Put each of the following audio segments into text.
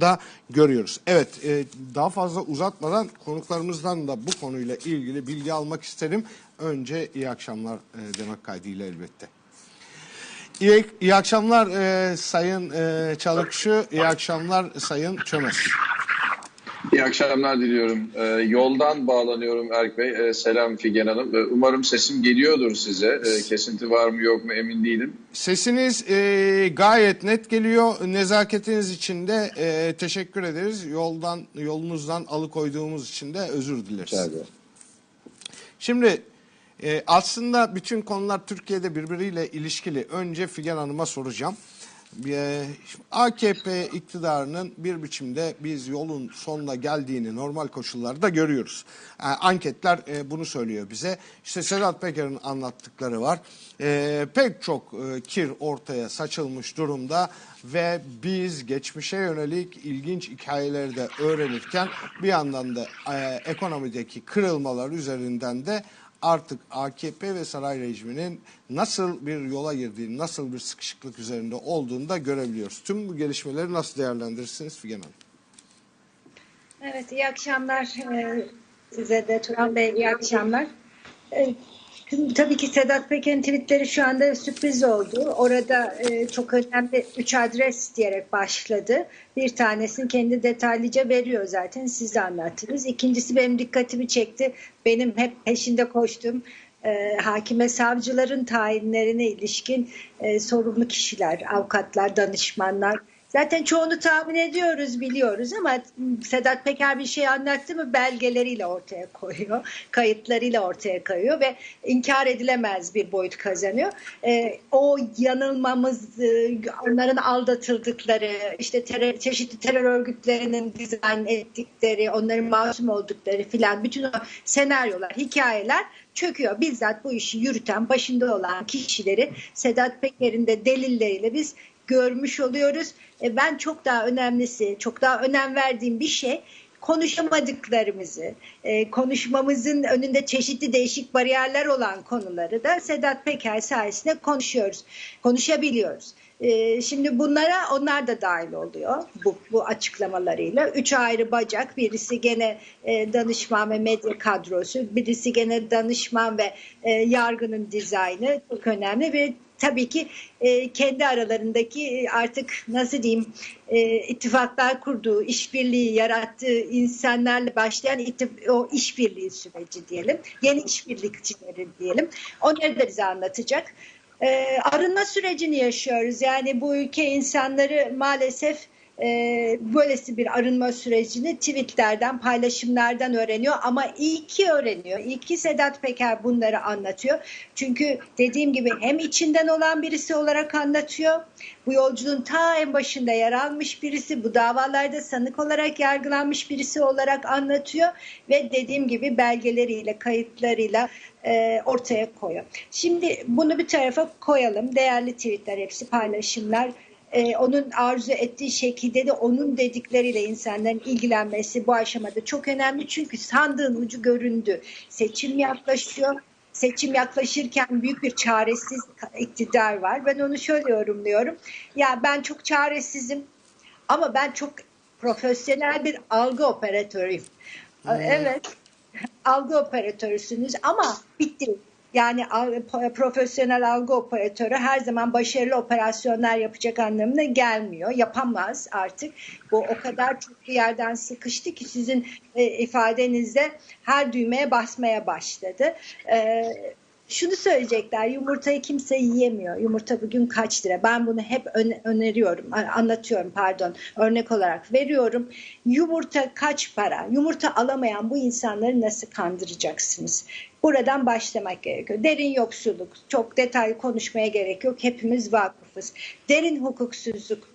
da görüyoruz. Evet e, daha fazla uzatmadan konuklarımızdan da bu konuyla ilgili bilgi almak isterim. Önce iyi akşamlar e, demek kaydıyla elbette. İyi, iyi akşamlar e, Sayın e, Çalıkçı, iyi akşamlar Sayın Çömez. İyi akşamlar diliyorum. Ee, yoldan bağlanıyorum Erk Bey. Ee, selam Figen Hanım. Ee, umarım sesim geliyordur size. Ee, kesinti var mı yok mu emin değilim. Sesiniz e, gayet net geliyor. Nezaketiniz için de e, teşekkür ederiz. Yoldan yolunuzdan alıkoyduğumuz için de özür dileriz. Şimdi e, aslında bütün konular Türkiye'de birbiriyle ilişkili. Önce Figen Hanım'a soracağım. AKP iktidarının bir biçimde biz yolun sonuna geldiğini normal koşullarda görüyoruz. E, anketler e, bunu söylüyor bize. İşte Sedat Peker'in anlattıkları var. E, pek çok kir ortaya saçılmış durumda ve biz geçmişe yönelik ilginç hikayeleri de öğrenirken bir yandan da ekonomideki kırılmalar üzerinden de artık AKP ve saray rejiminin nasıl bir yola girdiğini, nasıl bir sıkışıklık üzerinde olduğunu da görebiliyoruz. Tüm bu gelişmeleri nasıl değerlendirirsiniz Figen Hanım? Evet, iyi akşamlar ee, size de Turan Bey, iyi akşamlar. Ee, Tabii ki Sedat Peker'in tweetleri şu anda sürpriz oldu. Orada e, çok önemli üç adres diyerek başladı. Bir tanesini kendi detaylıca veriyor zaten siz de anlattınız. İkincisi benim dikkatimi çekti. Benim hep peşinde koştuğum e, hakime savcıların tayinlerine ilişkin e, sorumlu kişiler, avukatlar, danışmanlar Zaten çoğunu tahmin ediyoruz, biliyoruz ama Sedat Peker bir şey anlattı mı belgeleriyle ortaya koyuyor, kayıtlarıyla ortaya koyuyor ve inkar edilemez bir boyut kazanıyor. E, o yanılmamız, e, onların aldatıldıkları, işte terör, çeşitli terör örgütlerinin dizayn ettikleri, onların masum oldukları filan bütün o senaryolar, hikayeler çöküyor. Bizzat bu işi yürüten, başında olan kişileri Sedat Peker'in de delilleriyle biz görmüş oluyoruz. E, ben çok daha önemlisi, çok daha önem verdiğim bir şey konuşamadıklarımızı, e, konuşmamızın önünde çeşitli değişik bariyerler olan konuları da Sedat Peker sayesinde konuşuyoruz, konuşabiliyoruz. E, şimdi bunlara onlar da dahil oluyor bu, bu açıklamalarıyla. Üç ayrı bacak, birisi gene e, danışman ve medya kadrosu, birisi gene danışman ve e, yargının dizaynı çok önemli ve tabii ki e, kendi aralarındaki e, artık nasıl diyeyim e, ittifaklar kurduğu, işbirliği yarattığı insanlarla başlayan itif- o işbirliği süreci diyelim. Yeni işbirlikçileri diyelim. Onları da bize anlatacak. E, arınma sürecini yaşıyoruz. Yani bu ülke insanları maalesef e, böylesi bir arınma sürecini tweetlerden, paylaşımlardan öğreniyor ama iyi ki öğreniyor. İyi ki Sedat Peker bunları anlatıyor. Çünkü dediğim gibi hem içinden olan birisi olarak anlatıyor. Bu yolculuğun ta en başında yer almış birisi, bu davalarda sanık olarak yargılanmış birisi olarak anlatıyor ve dediğim gibi belgeleriyle, kayıtlarıyla e, ortaya koyuyor. Şimdi bunu bir tarafa koyalım. Değerli tweetler hepsi paylaşımlar e, onun arzu ettiği şekilde de onun dedikleriyle insanların ilgilenmesi bu aşamada çok önemli. Çünkü sandığın ucu göründü. Seçim yaklaşıyor. Seçim yaklaşırken büyük bir çaresiz iktidar var. Ben onu şöyle yorumluyorum. Ya ben çok çaresizim ama ben çok profesyonel bir algı operatörüyüm. Hmm. Evet algı operatörüsünüz ama bitti yani profesyonel algı operatörü her zaman başarılı operasyonlar yapacak anlamına gelmiyor. Yapamaz artık. Bu o kadar çok bir yerden sıkıştı ki sizin e, ifadenizde her düğmeye basmaya başladı. E, şunu söyleyecekler yumurtayı kimse yiyemiyor. Yumurta bugün kaç lira? Ben bunu hep öneriyorum, anlatıyorum pardon örnek olarak veriyorum. Yumurta kaç para? Yumurta alamayan bu insanları nasıl kandıracaksınız? Buradan başlamak gerekiyor. Derin yoksulluk, çok detaylı konuşmaya gerek yok. Hepimiz vakıfız. Derin hukuksuzluk,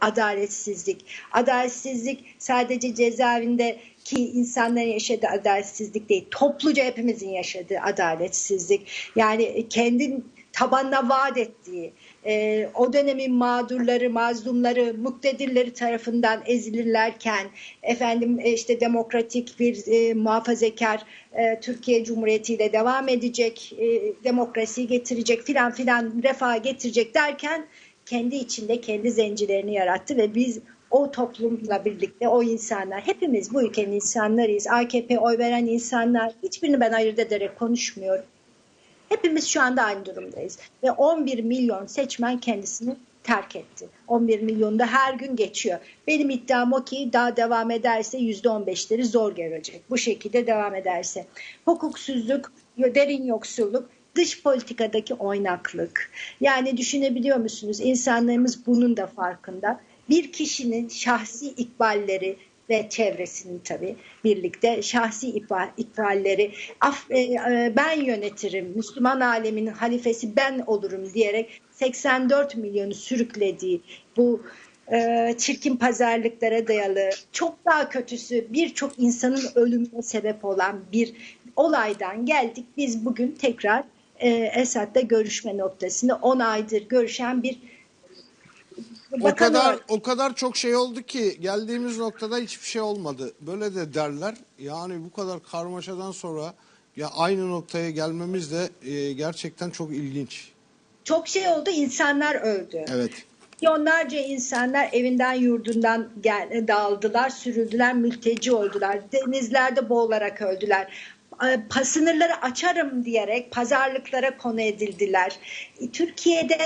adaletsizlik. Adaletsizlik sadece cezaevinde ki insanların yaşadığı adaletsizlik değil. Topluca hepimizin yaşadığı adaletsizlik. Yani kendin tabanına vaat ettiği, e, o dönemin mağdurları, mazlumları, muktedirleri tarafından ezilirlerken efendim e, işte demokratik bir e, muhafazakar e, Türkiye Cumhuriyeti ile devam edecek, e, demokrasiyi getirecek filan filan refah getirecek derken kendi içinde kendi zencilerini yarattı ve biz o toplumla birlikte o insanlar, hepimiz bu ülkenin insanlarıyız. AKP oy veren insanlar, hiçbirini ben ayırt ederek konuşmuyorum. Hepimiz şu anda aynı durumdayız. Ve 11 milyon seçmen kendisini terk etti. 11 milyon da her gün geçiyor. Benim iddiam o ki daha devam ederse %15'leri zor görecek. Bu şekilde devam ederse. Hukuksuzluk, derin yoksulluk, dış politikadaki oynaklık. Yani düşünebiliyor musunuz? İnsanlarımız bunun da farkında. Bir kişinin şahsi ikballeri ve çevresinin tabii birlikte şahsi ikbal, ikballeri af, e, e, ben yönetirim, Müslüman aleminin halifesi ben olurum diyerek 84 milyonu sürüklediği bu e, çirkin pazarlıklara dayalı çok daha kötüsü birçok insanın ölümüne sebep olan bir olaydan geldik. Biz bugün tekrar e, Esad'la görüşme noktasında 10 aydır görüşen bir O kadar olarak- o kadar çok şey oldu ki geldiğimiz noktada hiçbir şey olmadı. Böyle de derler. Yani bu kadar karmaşadan sonra ya aynı noktaya gelmemiz de e, gerçekten çok ilginç. çok şey oldu insanlar öldü. Evet. Milyonlarca insanlar evinden yurdundan gel, dağıldılar, sürüldüler, mülteci oldular. Denizlerde boğularak öldüler. E, Sınırları açarım diyerek pazarlıklara konu edildiler. E, Türkiye'de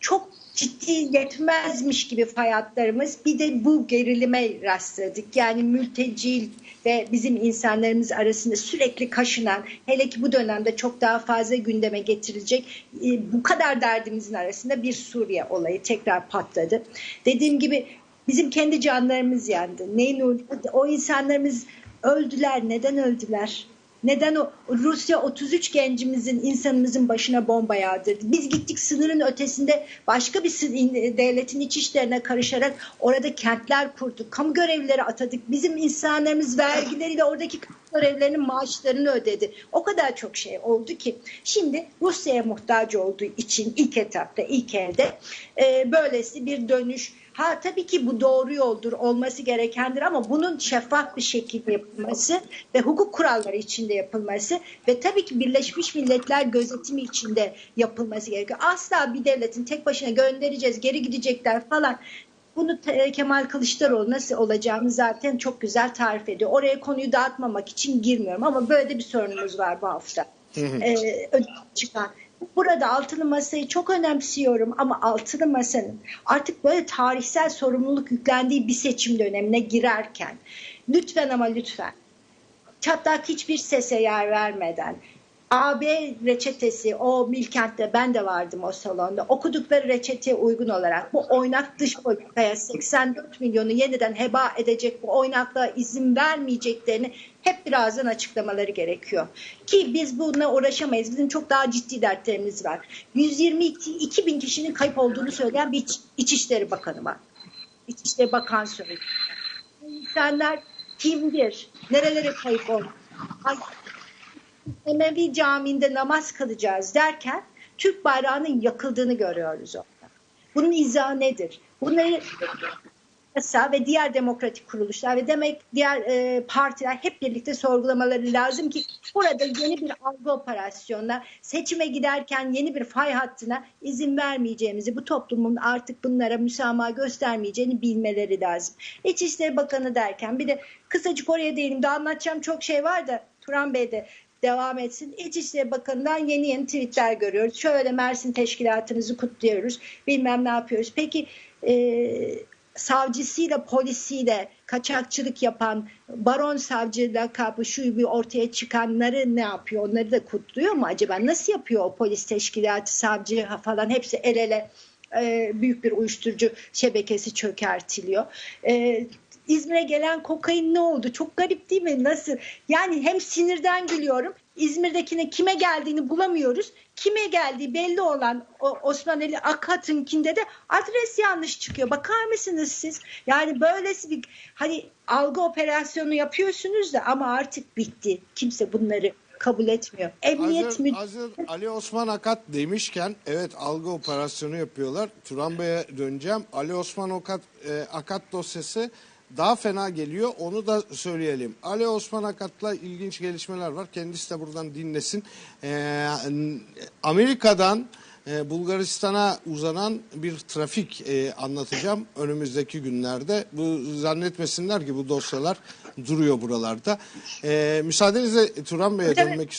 çok ciddi yetmezmiş gibi hayatlarımız bir de bu gerilime rastladık. Yani mülteci ve bizim insanlarımız arasında sürekli kaşınan hele ki bu dönemde çok daha fazla gündeme getirilecek e, bu kadar derdimizin arasında bir Suriye olayı tekrar patladı. Dediğim gibi bizim kendi canlarımız yandı. Neyin o, o insanlarımız öldüler. Neden öldüler? Neden o Rusya 33 gencimizin insanımızın başına bomba yağdırdı? Biz gittik sınırın ötesinde başka bir devletin iç işlerine karışarak orada kentler kurduk. Kamu görevlileri atadık. Bizim insanlarımız vergileriyle oradaki kamu görevlilerinin maaşlarını ödedi. O kadar çok şey oldu ki şimdi Rusya'ya muhtaç olduğu için ilk etapta ilk elde e, böylesi bir dönüş Ha tabii ki bu doğru yoldur, olması gerekendir ama bunun şeffaf bir şekilde yapılması ve hukuk kuralları içinde yapılması ve tabii ki Birleşmiş Milletler gözetimi içinde yapılması gerekiyor. Asla bir devletin tek başına göndereceğiz, geri gidecekler falan. Bunu te- Kemal Kılıçdaroğlu nasıl olacağını zaten çok güzel tarif ediyor. Oraya konuyu dağıtmamak için girmiyorum ama böyle de bir sorunumuz var bu hafta. Ee, çıkan. Burada altılı masayı çok önemsiyorum ama altılı masanın artık böyle tarihsel sorumluluk yüklendiği bir seçim dönemine girerken lütfen ama lütfen çatlak hiçbir sese yer vermeden AB reçetesi o Bilkent'te ben de vardım o salonda okudukları reçeteye uygun olarak bu oynak dış politikaya 84 milyonu yeniden heba edecek bu oynaklığa izin vermeyeceklerini hep birazdan açıklamaları gerekiyor. Ki biz bununla uğraşamayız. Bizim çok daha ciddi dertlerimiz var. 122 bin kişinin kayıp olduğunu söyleyen bir İç- İçişleri Bakanı var. İçişleri Bakan. Bu İnsanlar kimdir? Nerelere kayıp oldu? Emevi Camii'nde namaz kılacağız derken Türk bayrağının yakıldığını görüyoruz orada. Bunun izahı nedir? Bunları yasa ve diğer demokratik kuruluşlar ve demek diğer e, partiler hep birlikte sorgulamaları lazım ki burada yeni bir algı operasyonuna seçime giderken yeni bir fay hattına izin vermeyeceğimizi bu toplumun artık bunlara müsamaha göstermeyeceğini bilmeleri lazım. İçişleri Bakanı derken bir de kısacık oraya değilim daha anlatacağım çok şey var da Turan Bey de devam etsin. İçişleri Bakanı'ndan yeni yeni tweetler görüyoruz. Şöyle Mersin teşkilatınızı kutluyoruz. Bilmem ne yapıyoruz. Peki e, savcısıyla polisiyle kaçakçılık yapan baron savcı lakabı şu bir ortaya çıkanları ne yapıyor? Onları da kutluyor mu acaba? Nasıl yapıyor o polis teşkilatı, savcı falan hepsi el ele e, büyük bir uyuşturucu şebekesi çökertiliyor. İzmir'e gelen kokain ne oldu? Çok garip değil mi? Nasıl? Yani hem sinirden gülüyorum. İzmir'dekine kime geldiğini bulamıyoruz. Kime geldiği belli olan o Osmaneli Akat'ınkinde de adres yanlış çıkıyor. Bakar mısınız siz? Yani böylesi bir hani algı operasyonu yapıyorsunuz da ama artık bitti. Kimse bunları kabul etmiyor. Emniyet Hazır, müdürü hazır Ali Osman Akat demişken evet algı operasyonu yapıyorlar. Turan Bey'e döneceğim. Ali Osman Akat, e, Akat dosyası daha fena geliyor. Onu da söyleyelim. Ali Osman Akat'la ilginç gelişmeler var. Kendisi de buradan dinlesin. Ee, Amerika'dan e, Bulgaristan'a uzanan bir trafik e, anlatacağım önümüzdeki günlerde. Bu zannetmesinler ki bu dosyalar duruyor buralarda. E, müsaadenizle Turan Bey'e dönmek